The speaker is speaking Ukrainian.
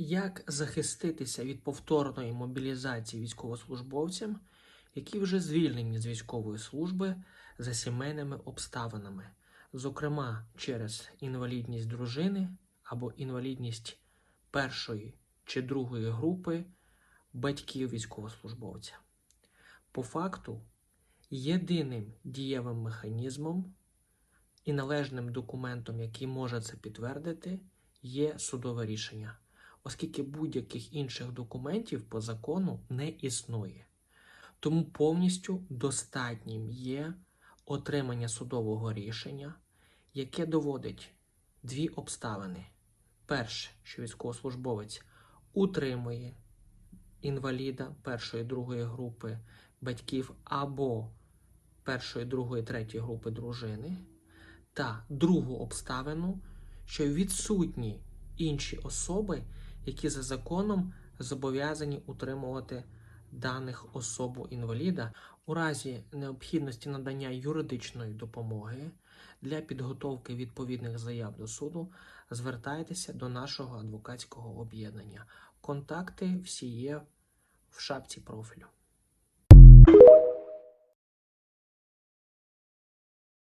Як захиститися від повторної мобілізації військовослужбовцям, які вже звільнені з військової служби за сімейними обставинами, зокрема через інвалідність дружини або інвалідність першої чи другої групи батьків військовослужбовця? По факту, єдиним дієвим механізмом і належним документом, який може це підтвердити, є судове рішення, оскільки будь-яких інших документів по закону не існує. Тому повністю достатнім є отримання судового рішення, яке доводить дві обставини. Перше, що військовослужбовець утримує інваліда першої другої групи батьків або першої, другої, третьої групи дружини, та другу обставину, що відсутні інші особи, які за законом зобов'язані утримувати даних особу інваліда у разі необхідності надання юридичної допомоги для підготовки відповідних заяв до суду, звертайтеся до нашого адвокатського об'єднання. Контакти всі є в шапці профілю.